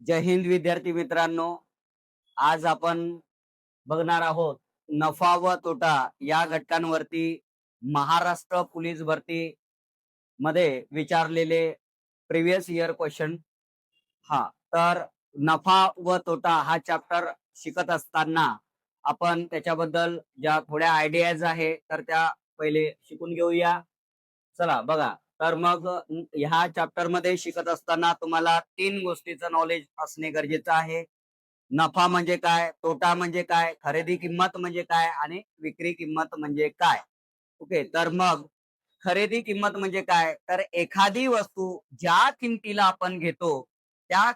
जय हिंद विद्यार्थी मित्रांनो. आज आपण बघणार आहोत नफा व तोटा या घटकांवरती महाराष्ट्र पोलीस भरती मध्ये विचारलेले प्रिव्हियस इयर क्वेश्चन हा तर नफा व तोटा हा चॅप्टर शिकत असताना आपण त्याच्याबद्दल ज्या थोड्या आयडियाज आहे तर त्या पहिले शिकून घेऊया. चला बघा. तर मग ह्या चॅप्टरमध्ये शिकत असताना तुम्हाला तीन गोष्टीचं नॉलेज असणे गरजेचं आहे. नफा म्हणजे काय? तोटा म्हणजे काय? खरेदी किंमत म्हणजे काय? आणि विक्री किंमत म्हणजे काय? ओके तर मग खरेदी किंमत म्हणजे काय? तर एखादी वस्तू ज्या किमतीला आपण घेतो त्या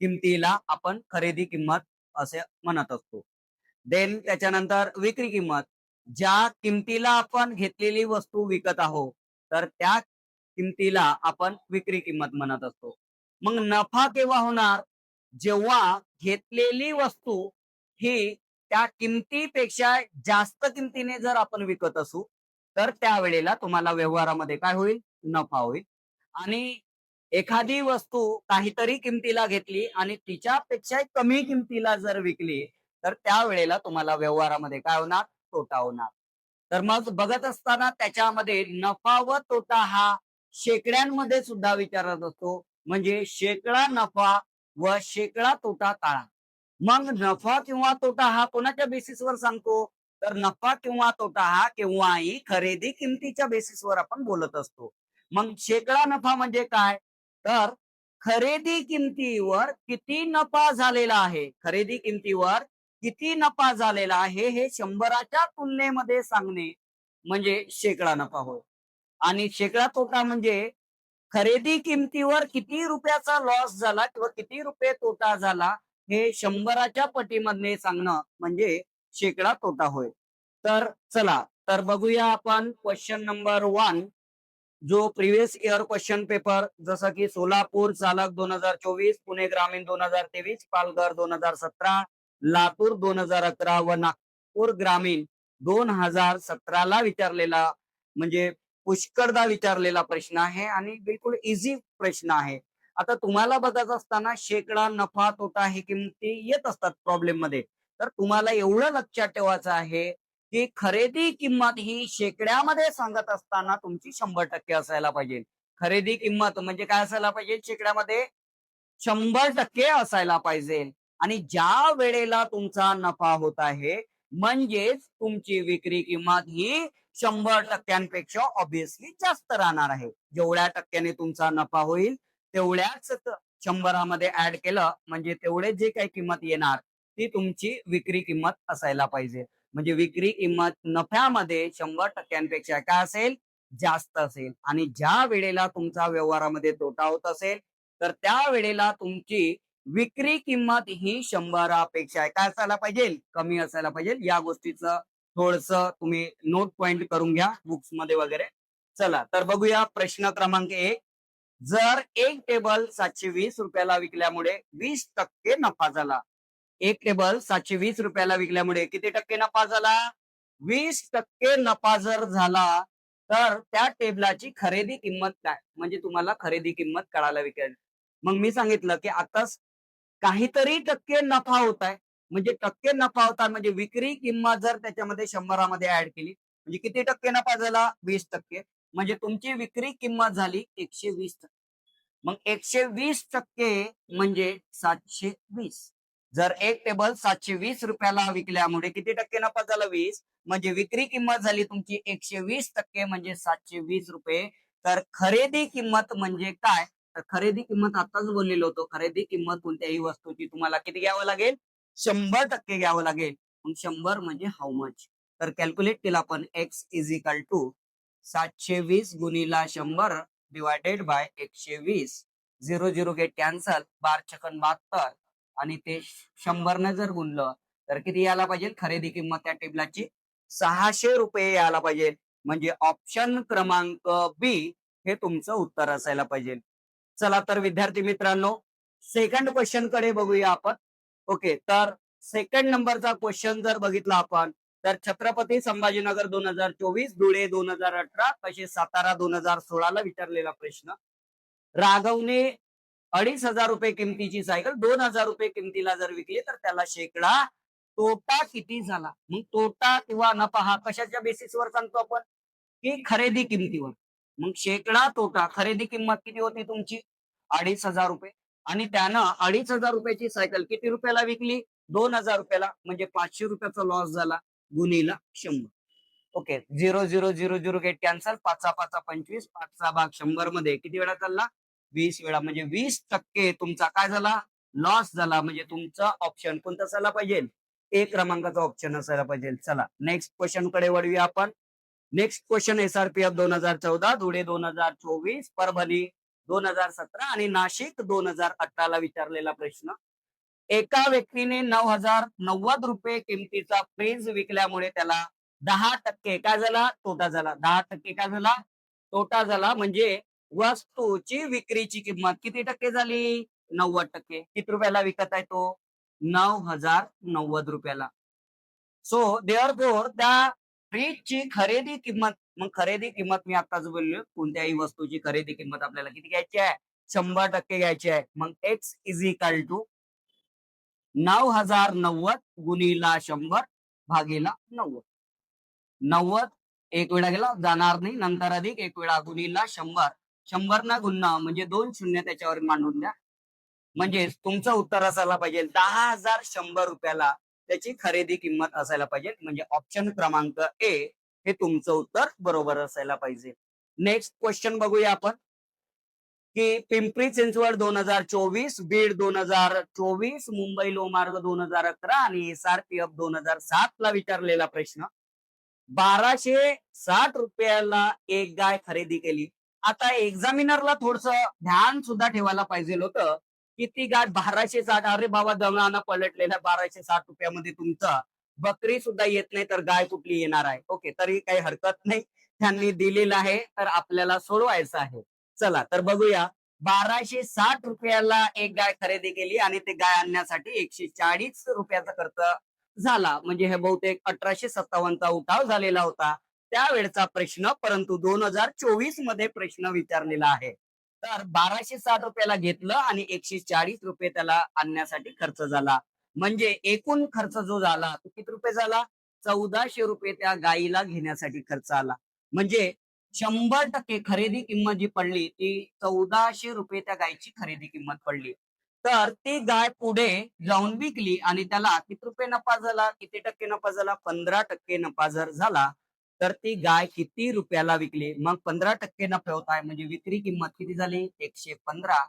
किमतीला आपण खरेदी किंमत असे म्हणत असतो. देन त्याच्यानंतर विक्री किंमत. ज्या किमतीला आपण घेतलेली वस्तू विकत आहोत तर त्या किमतीला आपण विक्री किंमत म्हणत असतो. मग नफा केव्हा होणार? जेव्हा घेतलेली वस्तू ही त्या किमतीपेक्षा जास्त किमतीने जर आपण विकत असू तर त्यावेळेला तुम्हाला व्यवहारामध्ये काय होईल? नफा होईल. आणि एखादी वस्तू काहीतरी किमतीला घेतली आणि तिच्यापेक्षा कमी किमतीला जर विकली तर त्यावेळेला तुम्हाला व्यवहारामध्ये काय होणार? तोटा होणार. तर मग बघत असताना त्याच्यामध्ये नफा व तोटा हा शेकड्यांमध्ये सुद्धा विचारत असतो. म्हणजे शेकडा नफा व शेकडा तोटा टाळा. मग नफा किंवा तोटा हा कोणाच्या बेसिसवर सांगतो? तर नफा किंवा तोटा हा केव्हाही खरेदी किमतीच्या बेसिसवर आपण बोलत असतो. मग शेकडा नफा म्हणजे काय? तर खरेदी किमतीवर किती नफा झालेला आहे? खरेदी किमतीवर किती नफा झालेला आहे हे शंभराच्या तुलनेमध्ये सांगणे म्हणजे शेकडा नफा होय. आणि शेकडा तोटा म्हणजे खरेदी किमतीवर किती रुपयाचा लॉस झाला किंवा किती रुपये तोटा झाला हे शंभराच्या पटीमधने सांगणं म्हणजे शेकडा तोटा होय. तर चला तर बघूया आपण क्वेश्चन नंबर वन जो प्रिव्हियस इयर क्वेश्चन पेपर जसं की सोलापूर चालक दोन हजार चोवीस पुणे ग्रामीण दोन हजार तेवीस पालघर दोन हजार सतरा लातूर दोन हजार अकरा व नागपूर ग्रामीण दोन हजार सतराला विचारलेला म्हणजे पुष्कळदा विचारलेला प्रश्न आहे आणि बिलकुल इझी प्रश्न आहे. आता तुम्हाला बघत असताना शेकडा नफा तोटा हे किमती येत असतात प्रॉब्लेममध्ये. तर तुम्हाला एवढं लक्षात ठेवायचं आहे की खरेदी किंमत ही शेकड्यामध्ये सांगत असताना तुमची शंभर टक्के असायला पाहिजे. खरेदी किंमत म्हणजे काय असायला पाहिजे? शेकड्यामध्ये शंभर टक्के असायला पाहिजे. आणि ज्या वेळेला तुमचा नफा होत आहे म्हणजेच तुमची विक्री किंमत ही शंभर टक्क्यांपेक्षा ऑब्विसली जास्त राहणार आहे. जेवढ्या टक्क्याने तुमचा नफा होईल तेवढ्याच शंभरामध्ये ऍड केलं म्हणजे तेवढे जे काही किंमत येणार ती तुमची विक्री किंमत असायला पाहिजे. म्हणजे विक्री किंमत नफ्यामध्ये शंभर टक्क्यांपेक्षा काय असेल? जास्त असेल. आणि ज्या वेळेला तुमचा व्यवहारामध्ये तोटा होत असेल तर त्या वेळेला तुमची विक्री किंमत ही शंभरापेक्षा काय असायला पाहिजे? कमी असायला पाहिजे. या गोष्टीचं थोडस तुम्ही नोट पॉइंट करून घ्या बुक्समध्ये वगैरे. चला तर बघूया प्रश्न क्रमांक एक. जर एक टेबल सातशे वीस रुपयाला विकल्यामुळे वीस टक्के नफा झाला. एक टेबल सातशे वीस रुपयाला विकल्यामुळे किती टक्के नफा झाला? वीस टक्के नफा जर झाला तर त्या टेबलाची खरेदी किंमत काय? म्हणजे तुम्हाला खरेदी किंमत कळायला विकेल. मग मी सांगितलं की आताच काहीतरी टक्के नफा होत आहे. म्हणजे टक्के नफा होता म्हणजे विक्री किंमत जर त्याच्यामध्ये शंभरामध्ये ऍड केली म्हणजे किती टक्के नफा झाला? वीस टक्के. म्हणजे तुमची विक्री किंमत झाली एकशे वीस टक्के. मग एकशे वीस टक्के म्हणजे सातशे वीस. जर एक टेबल सातशे वीस रुपयाला विकल्यामुळे किती टक्के नफा झाला? वीस. म्हणजे विक्री किंमत झाली तुमची एकशे वीस टक्के म्हणजे सातशे वीस रुपये. तर खरेदी किंमत म्हणजे काय? तर खरेदी किंमत आताच बोललेलो होतो. खरेदी किंमत कोणत्याही वस्तूची तुम्हाला किती घ्यावं लागेल? शंभर टक्के घ्यावं लागेल. मग शंभर म्हणजे हाऊ मच तर कॅल्क्युलेट केला आपण एक्स इज इक्वल टू सातशे वीस गुणिला शंभर डिवायडेड बाय एकशे वीस. झिरो झिरो गेट कॅन्सल बार छकन बहात्तर. आणि ते शंभरने जर गुणलं तर किती यायला पाहिजे? खरेदी किंमत त्या टेबलाची सहाशे रुपये यायला पाहिजे. म्हणजे ऑप्शन क्रमांक बी हे तुमचं उत्तर असायला पाहिजे. चला तर विद्यार्थी मित्रांनो सेकंड क्वेश्चनकडे बघूया आपण. ओके तर सेकंड नंबरचा क्वेश्चन जर बघितला आपण तर छत्रपती संभाजीनगर दोन हजार चोवीस धुळे दोन हजार अठरा तसेच सातारा दोन हजार सोळाला विचारलेला प्रश्न. राघवने अडीच हजार रुपये किमतीची सायकल दोन हजार रुपये किमतीला जर विकली तर त्याला शेकडा तोटा किती झाला? मग तोटा किंवा नफा हा कशाच्या बेसिसवर सांगतो आपण? की खरेदी किमतीवर. मग शेकडा तोटा खरेदी किंमत किती होती तुमची? अडीच हजार रुपये. आणि त्यानं अडीच हजार रुपयाची सायकल किती रुपयाला विकली? दोन हजार रुपयाला म्हणजे पाचशे रुपयाचा लॉस झाला गुन्हेला शंभर. Okay zero zero zero zero get cancel पाचा पाच पंचवीस पाचचा भाग शंभरमध्ये किती वेळा चालला? वीस वेळा म्हणजे वीस टक्के तुमचा काय झाला? लॉस झाला म्हणजे तुमचा ऑप्शन कोणता असायला पाहिजे? एक क्रमांकाचा ऑप्शन असायला पाहिजे. चला नेक्स्ट क्वेश्चनकडे वळूया आपण. नेक्स्ट क्वेश्चन एसआरपीएफ दोन हजार चौदा धुळे दोन हजार चोवीस परभणी. दोन हजार सतरा आणि नाशिक दोन हजार अठराला विचारलेला प्रश्न. एका व्यक्तीने नऊ हजार नव्वद रुपये किमतीचा फ्रीज विकल्यामुळे त्याला दहा टक्के काय झाला? तोटा झाला. दहा टक्के काय झाला? तोटा झाला म्हणजे वस्तूची विक्रीची किंमत किती टक्के झाली? नव्वद टक्के. किती रुपयाला विकत आहे तो? नऊ हजार नव्वद रुपयाला. सो देअर फोर त्या फ्रीजची खरेदी किंमत मग खरेदी किंमत मी आताच बोललो कोणत्याही वस्तूची खरेदी किंमत आपल्याला किती घ्यायची आहे? शंभर टक्के घ्यायची आहे. मग एक्स इज इक्वल टू नऊ हजार नव्वद गुणिला शंभर भागीला नव्वद. नव्वद एक वेळा गेला जाणार नाही. नंतर अधिक एक वेळा गुणिला शंभर. शंभर ना गुन्हा म्हणजे दोन शून्य त्याच्यावर मांडून द्या. म्हणजे तुमचं उत्तर असायला पाहिजे. दहा हजार शंभर रुपयाला त्याची खरेदी किंमत असायला पाहिजे. म्हणजे ऑप्शन क्रमांक ए हे तुमचं उत्तर बरोबर असायला पाहिजे. नेक्स्ट क्वेश्चन बघूया आपण. की पिंपरी चिंचवड दोन हजार चोवीस बीड दोन हजार चोवीस मुंबई लोमार्ग दोन हजार अकरा आणि एसआरपीएफ दोन हजार सात ला विचारलेला प्रश्न. बाराशे साठ रुपयाला एक गाय खरेदी केली. आता एक्झामिनरला थोडस ध्यान सुद्धा ठेवायला पाहिजे होतं. किती गाठ गाय बाराशे साठ? अरे बाबा दमनाना पलटलेला बाराशे साठ रुपयामध्ये तुमचं बकरी सुद्धा येत नाही तर गाय कुठली येणार आहे? ओके तरी काही हरकत नाही. त्यांनी दिलेलं आहे तर आपल्याला सोडवायचं आहे. चला तर बघूया. बाराशे साठ रुपयाला एक गाय खरेदी केली आणि ते गाय आणण्यासाठी एकशे चाळीस रुपयाचा खर्च झाला. म्हणजे हे बहुतेक अठराशे सत्तावन्नचा उठाव झालेला होता. त्यावेळचा प्रश्न परंतु दोन हजार चोवीसमध्ये प्रश्न विचारलेला आहे. तर बाराशे साठ रुपयाला घेतलं आणि एकशे चाळीस रुपये त्याला आणण्यासाठी खर्च झाला. म्हणजे एकूण खर्च जो झाला तो किती रुपये झाला? चौदाशे रुपये त्या गायीला घेण्यासाठी खर्च आला. म्हणजे शंभर टक्के खरेदी किंमत जी पडली ती चौदाशे रुपये त्या गायची खरेदी किंमत पडली. तर ती गाय पुढे जाऊन विकली आणि त्याला किती रुपये नफा झाला? किती टक्के नफा झाला? पंधरा टक्के नफा जर झाला तर ती गाय किती रुपयाला विकली? मग पंधरा टक्के नफे होत आहे म्हणजे विक्री किंमत किती झाली? एकशे पंधरा.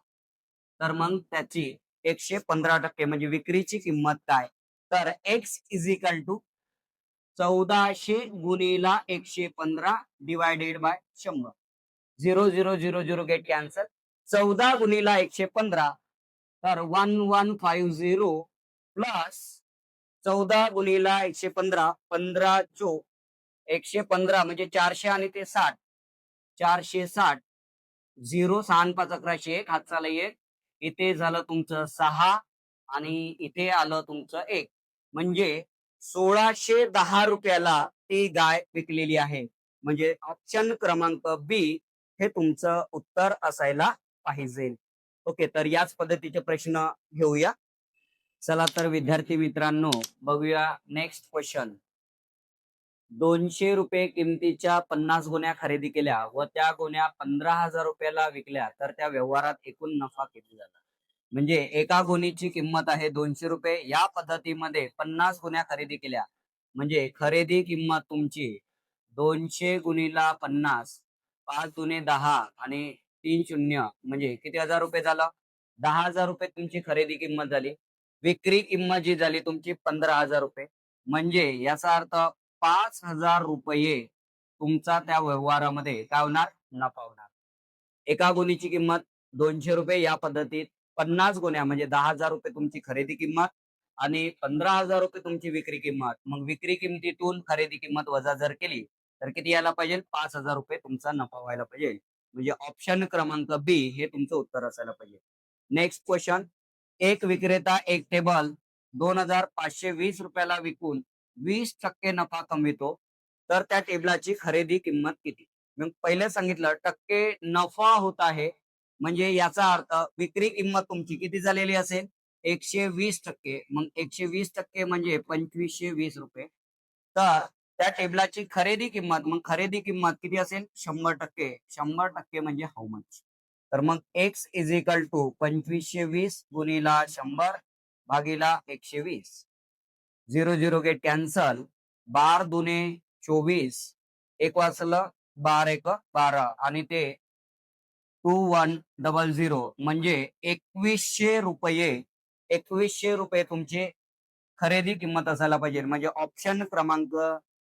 तर मग त्याची एकशे पंधरा टक्के म्हणजे विक्रीची किंमत काय? तर एक्स इज इक्वल टू चौदाशे गुणीला एकशे पंधरा डिवायडेड बाय शंभर. Zero zero zero zero get cancel चौदा गुणीला एकशे पंधरा. तर one one five zero plus चौदा गुणीला एकशे पंधरा पंधरा चो एकशे पंधरा म्हणजे चारशे आणि ते साठ. चारशे साठ. झिरो सहा पाच अकराशे एक. हातचाला एक. इथे झालं तुमचं सहा आणि इथे आलं तुमचं एक. म्हणजे सोळाशे दहा रुपयाला ती गाय विकलेली आहे. म्हणजे ऑप्शन क्रमांक बी हे तुमचं उत्तर असायला पाहिजे. ओके तर याच पद्धतीचे प्रश्न घेऊया. चला तर विद्यार्थी मित्रांनो बघूया नेक्स्ट क्वेश्चन दोनशे रुपये किमतीच्या पन्नास गोण्या खरेदी केल्या व त्या गोण्या पंधरा हजार रुपयाला विकल्या तर त्या व्यवहारात एकूण नफा किती झाला? म्हणजे एका गोणीची किंमत आहे दोनशे रुपये. या पद्धतीमध्ये पन्नास गुन्ह्या खरेदी केल्या. म्हणजे खरेदी किंमत तुमची दोनशे गुणीला पन्नास पाच दुने दहा आणि तीन शून्य म्हणजे किती हजार रुपये झालं? दहा हजार रुपये तुमची खरेदी किंमत झाली. विक्री किंमत जी झाली तुमची पंधरा हजार रुपये. म्हणजे याचा अर्थ पाच हजार रुपये तुमचा त्या व्यवहारामध्ये काय होणार नफा होणार एका गुणीची किंमत दोनशे रुपये या पद्धतीत पन्नास गुण्या म्हणजे दहा हजार रुपये तुमची खरेदी किंमत आणि पंधरा हजार रुपये तुमची विक्री किंमत. मग विक्री किमतीतून खरेदी किंमत वजा जर केली तर किती यायला पाहिजे? पाच हजार रुपये तुमचा नफा व्हायला पाहिजे. म्हणजे ऑप्शन क्रमांक बी हे तुमचं उत्तर असायला पाहिजे. नेक्स्ट क्वेश्चन एक विक्रेता एक टेबल दोन हजार पाचशे वीस रुपयाला विकून वीस टक्के नफा कमवितो तर त्या टेबलाची खरेदी किंमत किती? मग पहिले सांगितलं टक्के नफा होत आहे. म्हणजे याचा अर्थ विक्री किंमत तुमची किती झालेली असेल? एकशे वीस टक्के. मग एकशे वीस टक्के म्हणजे पंचवीसशे वीस रुपये. तर त्या टेबलाची खरेदी किंमत मग खरेदी किंमत किती असेल? शंभर टक्के. शंभर टक्के म्हणजे हाऊ मच तर मग एक्स इज इक्वल टू पंचवीसशे वीस गुणिला शंभर भागीला एकशे वीस. Zero zero get cancel. बार दुने चोवीस. एक वाचलं बार एक बारा. आणि ते टू वन डबल झिरो. म्हणजे एकवीसशे रुपये एकवीसशे रुपये तुमची खरेदी किंमत असायला पाहिजे. म्हणजे ऑप्शन क्रमांक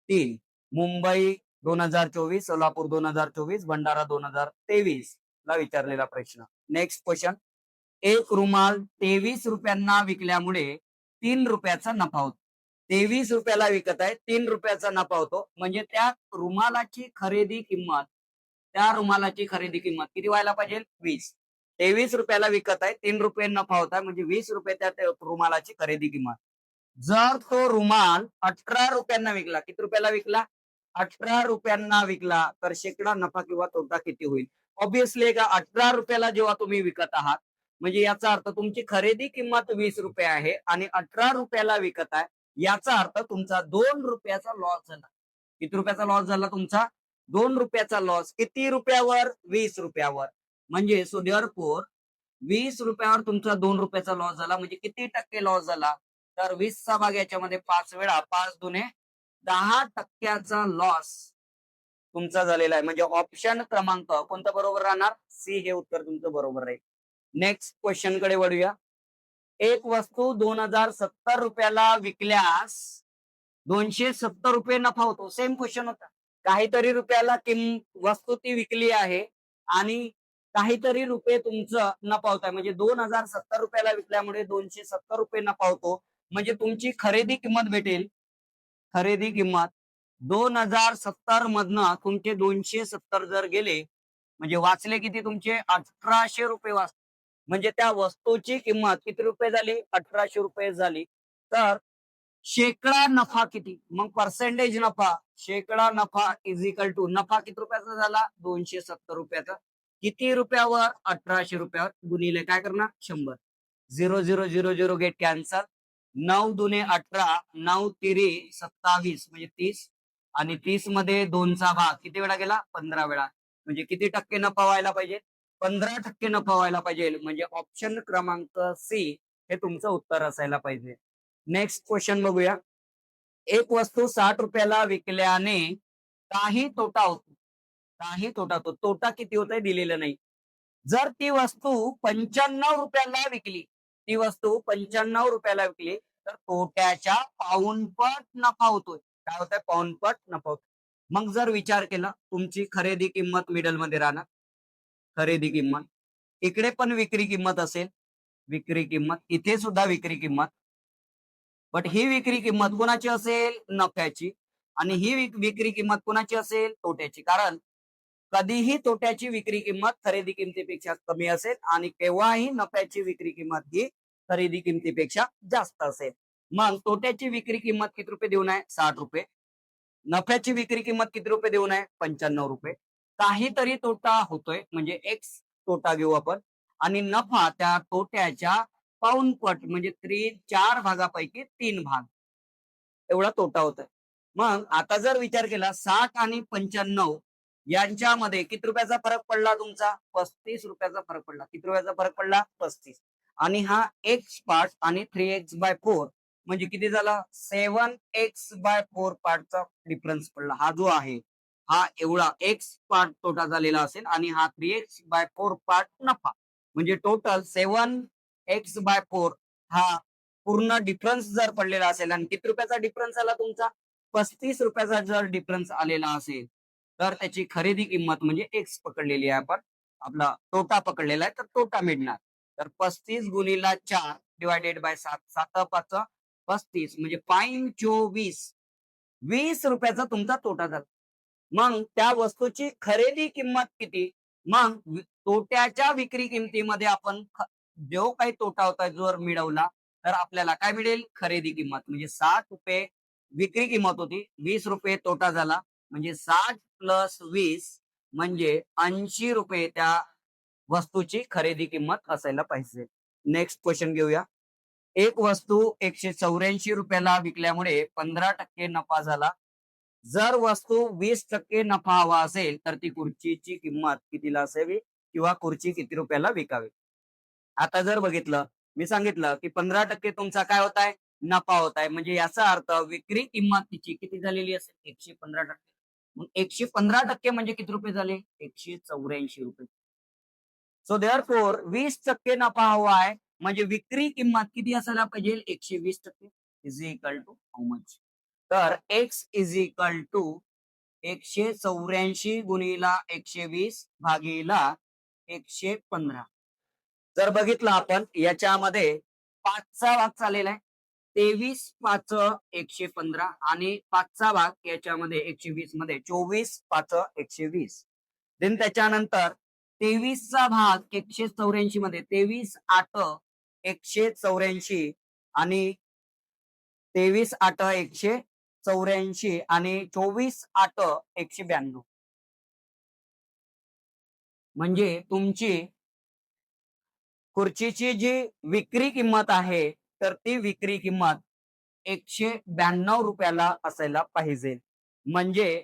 तीन मुंबई दोन हजार चोवीस सोलापूर दोन हजार चोवीस भंडारा दोन हजार तेवीस ला विचारलेला प्रश्न. नेक्स्ट क्वेश्चन एक रुमाल तेवीस रुपयांना विकल्यामुळे तीन रुपयाचा नफा होतो. तेवीस रुपयाला विकत आहे तीन रुपयाचा नफा होतो. म्हणजे त्या रुमालाची खरेदी किंमत त्या रुमालाची खरेदी किंमत किती व्हायला पाहिजे? वीस. तेवीस रुपयाला विकत आहे तीन रुपये नफा होत आहे म्हणजे वीस रुपये त्या त्या रुमालाची खरेदी किंमत. जर तो रुमाल अठरा रुपयांना विकला किती रुपयाला विकला? अठरा रुपयांना विकला तर शेकडा नफा किंवा तोटा किती होईल? ऑब्विसली का अठरा रुपयाला जेव्हा तुम्ही विकत आहात म्हणजे याचा अर्थ तुमची खरेदी किंमत वीस रुपये आहे आणि अठरा रुपयाला विकत आहे याचा अर्थ तुमचा दोन रुपयाचा लॉस झाला. किती रुपयाचा लॉस झाला तुमचा? दोन रुपयाचा लॉस किती रुपयावर? वीस रुपयावर. म्हणजे सो फोर वीस रुपयावर तुमचा दोन रुपयाचा लॉस झाला. म्हणजे किती टक्के लॉस झाला? तर वीसचा भाग याच्यामध्ये पाच वेळा पाच दुने दहा टक्क्याचा लॉस तुमचा झालेला आहे. म्हणजे ऑप्शन क्रमांक कोणता बरोबर राहणार? सी हे उत्तर तुमचं बरोबर राहील. नेक्स्ट क्वेश्चनकडे वळूया. एक वस्तू दोन हजार सत्तर रुपयाला विकल्यास दोनशे सत्तर रुपये नफा होतो. सेम क्वेश्चन होता. काहीतरी रुपयाला किम वस्तू ती विकली आहे आणि काहीतरी रुपये तुमचं नफा होत आहे. म्हणजे दोन हजार सत्तर रुपयाला विकल्यामुळे दोनशे सत्तर रुपये नफा होतो. म्हणजे तुमची खरेदी किंमत भेटेल. खरेदी किंमत दोन हजार सत्तर मधनं तुमचे दोनशे सत्तर जर गेले म्हणजे वाचले किती तुमचे? अठराशे रुपये वाच म्हणजे त्या वस्तूची किंमत किती रुपये झाली? अठराशे रुपये झाली. तर शेकडा नफा किती? मग पर्सेंटेज नफा. शेकडा नफा इज इक्वल टू नफा किती रुपयाचा झाला? दोनशे सत्तर रुपयाचा. किती रुपयावर? अठराशे रुपयावर. गुणिले काय करणार शंभर. Zero zero zero zero get cancel नऊ दुने अठरा. नऊ तिरी सत्तावीस म्हणजे तीस. आणि तीसमध्ये दोनचा भाग किती वेळा गेला? पंधरा वेळा. म्हणजे किती टक्के नफा व्हायला पाहिजे? पंधरा टक्के नफा व्हायला पाहिजे. म्हणजे ऑप्शन क्रमांक सी हे तुमचं उत्तर असायला पाहिजे. नेक्स्ट क्वेश्चन बघूया. एक वस्तू साठ रुपयाला विकल्याने काही तोटा होतो. काही तोटा होतो. तोटा किती होत दिलेला दिलेलं नाही. जर ती वस्तू पंच्याण्णव रुपयाला विकली ती वस्तू पंच्याण्णव रुपयाला विकली तर तोट्याच्या पाऊनपट नफा होतोय. काय होतंय? पाऊनपट नफा होतो मग जर विचार केला तुमची खरेदी किंमत मिडलमध्ये राहणार. खरेदी किंमत. इकडे पण विक्री किंमत असेल. विक्री किंमत इथे सुद्धा विक्री किंमत. बट ही विक्री किंमत कोणाची असेल? नफ्याची. आणि ही विक्री किंमत कोणाची असेल? तोट्याची. कारण कधीही तोट्याची विक्री किंमत खरेदी किमतीपेक्षा कमी असेल आणि केव्हाही नफ्याची विक्री किंमत ही खरेदी किमतीपेक्षा जास्त असेल. मग तोट्याची विक्री किंमत किती रुपये देऊन आहे? साठ रुपये. नफ्याची विक्री किंमत किती रुपये देऊन आहे? पंच्याण्णव रुपये. काहीतरी तोटा होतोय. म्हणजे एक्स तोटा घेऊ आपण. आणि नफा त्या तोट्याच्या पाऊनपट म्हणजे त्री चार भागापैकी तीन भाग. एवढा तोटा होतोय. मग आता जर विचार केला साठ आणि पंच्याण्णव यांच्यामध्ये किती रुपयाचा फरक पडला तुमचा? पस्तीस रुपयाचा फरक पडला. किती रुपयाचा फरक पडला? पस्तीस. आणि हा एक्स पार्ट आणि थ्री एक्स बाय फोर म्हणजे किती झाला? सेवन एक्स बाय फोर पार्टचा डिफरन्स पडला. हा जो आहे हा एवढा एक्स पार्ट तोटा झालेला असेल आणि हा three x by four part नफा. म्हणजे total seven x by four हा पूर्ण डिफरन्स जर पडलेला असेल आणि किती रुपयाचा डिफरन्स आला तुमचा? पस्तीस रुपयाचा जर डिफरन्स आलेला असेल तर त्याची खरेदी किंमत म्हणजे एक्स पकडलेली आहे आपण. आपला तोटा पकडलेला आहे तर तोटा मिळणार. तर पस्तीस गुणीला चार डिवायडेड बाय सात सात पाच पस्तीस म्हणजे पाईन चोवीस. वीस रुपयाचा तुमचा तोटा झाला. मग त्या वस्तूची खरेदी किंमत किती? मग तोट्याच्या विक्री किमतीमध्ये आपण जो काही तोटा होता जर मिळवला तर आपल्याला काय मिळेल? खरेदी किंमत. म्हणजे साठ रुपये विक्री किंमत होती वीस रुपये तोटा झाला. म्हणजे साठ प्लस वीस म्हणजे ऐंशी रुपये त्या वस्तूची खरेदी किंमत असायला पाहिजे. नेक्स्ट क्वेश्चन घेऊया. एक वस्तू एकशे चौऱ्याऐंशी रुपयाला विकल्यामुळे पंधरा टक्के नफा झाला. जर वस्तू वीस टक्के नफा हवा असेल तर ती खुर्चीची किंमत कितीला असावी किंवा खुर्ची किती रुपयाला विकावी? आता जर बघितलं मी सांगितलं की पंधरा टक्के तुमचा काय होत आहे? नफा होत आहे. म्हणजे याचा अर्थ विक्री किंमत तिची किती झालेली असेल? एकशे पंधरा टक्के. मग एकशे पंधरा टक्के म्हणजे किती रुपये झाले? एकशे चौऱ्याऐंशी रुपये. सो देअर फोर वीस टक्के नफा हवा आहे. म्हणजे विक्री किंमत किती असायला पाहिजे? एकशे वीस टक्के. Is equal to how much तर एक्स इज इक्वल टू एकशे चौऱ्याऐंशी गुणीला एकशे वीस भागीला एकशे पंधरा. जर बघितलं आपण याच्यामध्ये पाचचा भाग चाललेला आहे. तेवीस पाच एकशे पंधरा आणि पाचचा भाग याच्यामध्ये एकशे वीसमध्ये. चोवीस पाच एकशे वीस. देन त्याच्यानंतर तेवीसचा भाग एकशे चौऱ्याऐंशी मध्ये. तेवीस आठ एकशे चौऱ्याऐंशी आणि तेवीस आठ एकशे चौऱ्याऐंशी आणि चोवीस आठ एकशे ब्याण्णव. म्हणजे तुमची खुर्चीची जी विक्री किंमत आहे तर ती विक्री किंमत एकशे ब्याण्णव रुपयाला असायला पाहिजे. म्हणजे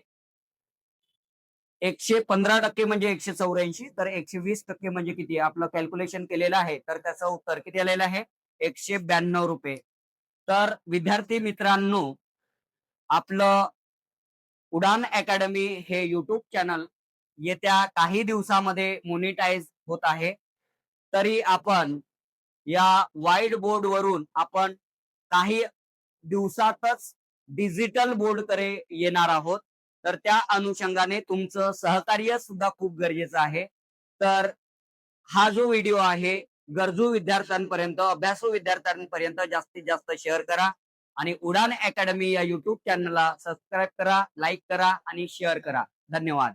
एकशे पंधरा टक्के म्हणजे एकशे चौऱ्याऐंशी तर एकशे वीस टक्के म्हणजे किती? आपलं कॅल्क्युलेशन केलेलं आहे तर त्याचं उत्तर किती आलेलं आहे? एकशे ब्याण्णव रुपये. तर विद्यार्थी मित्रांनो आपलं उडान अकॅडमी हे युट्यूब चॅनल येत्या काही दिवसामध्ये मोनिटाईज होत आहे. तरी आपण या वाईट बोर्ड वरून आपण काही दिवसातच डिजिटल बोर्डकडे येणार आहोत. तर त्या अनुषंगाने तुमचं सहकार्य सुद्धा खूप गरजेचं आहे. तर हा जो व्हिडिओ आहे गरजू विद्यार्थ्यांपर्यंत अभ्यासू विद्यार्थ्यांपर्यंत जास्तीत जास्त शेअर करा. आणि उडान अकॅडमी या युट्यूब चॅनलला सबस्क्राईब करा लाईक करा आणि शेअर करा. धन्यवाद.